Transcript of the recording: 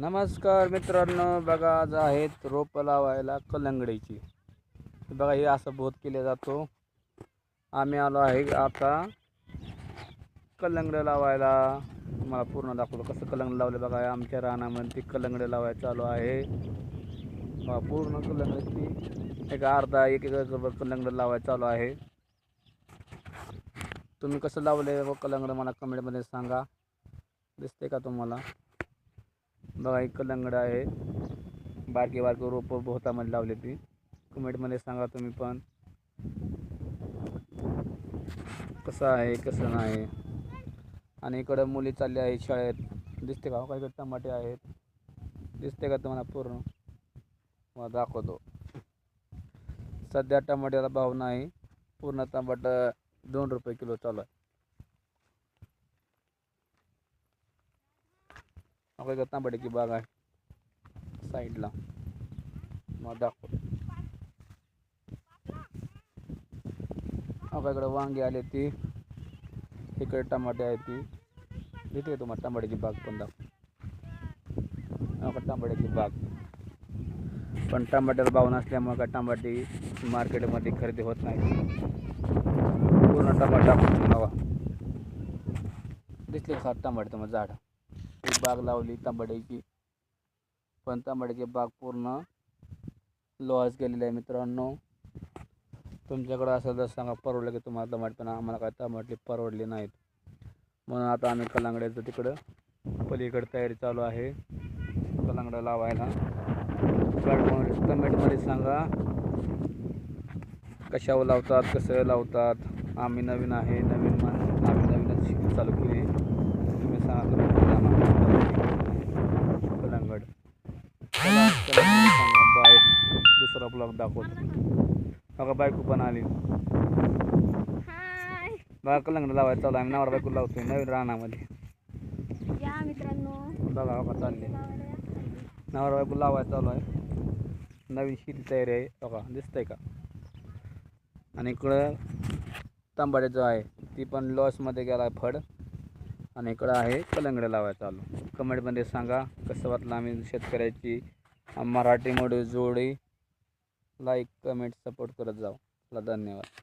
नमस्कार मित्रांनो बघा आज आहेत रोपं लावायला कलंगडीची. बघा हे असं बोध केला जातो. आम्ही आलो आहे आता कलंगडं लावायला. तुम्हाला पूर्ण दाखवलं कसं कलंगड लावलं. बघा आमच्या रानामध्ये कलंगडं लावायला चालू आहे. बघा, पूर्ण कलंगडची एक अर्धा एक एक कलंगड लावायला चालू आहे. तुम्ही कसं लावले व कलंगड मला कमेंटमध्ये सांगा. दिसते का तुम्हाला? बघा एक कलंगड आहे. बारकी बारकी रोपं भोवतामध्ये लावली ती. कमेंटमध्ये सांगा तुम्ही पण. कसं आहे कसं नाही? आणि इकडं मुली चालल्या आहेत शाळेत. दिसते का हो, काही टमाटे आहेत. दिसते का तुम्हाला पूर्ण? मला दाखवतो. सध्या टमाट्याला भाव नाही. पूर्ण टमाटा दोन रुपये किलो चालू आहे. आपल्या तांबड्याची बाग आहे साईडला मग दाखव आपल्याकडे वांगे आले ती इकडे टमाटे आहे ती तिथे तुम्हाला तांबड्याची बाग पण दाखव आपल्या तांबड्याची बाग पण टमाट्याला भाव नसल्यामुळे काय टमाटे मार्केटमध्ये खरेदी होत नाही पूर्ण टमाटा हवा दिसले का टमाटे मग झाड एक बाग लावली तांबड्याची. पण तांबड्याची बाग पूर्ण लॉस गेलेली आहे मित्रांनो. तुमच्याकडं असं जर सांगा परवडलं की तुम्हाला टमाटे पण आम्हाला काय टमाटे परवडले नाहीत. म्हणून आता आम्ही कलांगड्याचं तिकडं पलीकडे तयारी चालू आहे. कलांगडं लावायला. कमेंटमध्ये सांगा कशावर लावतात कसं लावतात? आम्ही नवीन आहे नवीन आम्ही नवीनच शिकून चालू केली तुम्ही सांगा तुम्ही दुसरा ब्लॉग दाखवतो. बघा बायको पण आली. बघा कलंगड लावायचं चालू आम्ही नवरा बायको लावतोय नवीन रानामध्ये. बघा बघा चालले. लावायला. नवरा बायको लावायचं चालू आहे. नवीन शेती तयारी आहे. बघा दिसतंय का? आणि इकडं तांबाड्याचं आहे ती पण लॉसमध्ये गेला आहे फड. आणि इकडं आहे कलंगडं लावायचं चालू. कमेंटमध्ये सांगा कसं वाटलं आम्ही शेतकऱ्याची. मराठीमध्ये जोडी. लाईक कमेंट सपोर्ट करत जाऊ. धन्यवाद.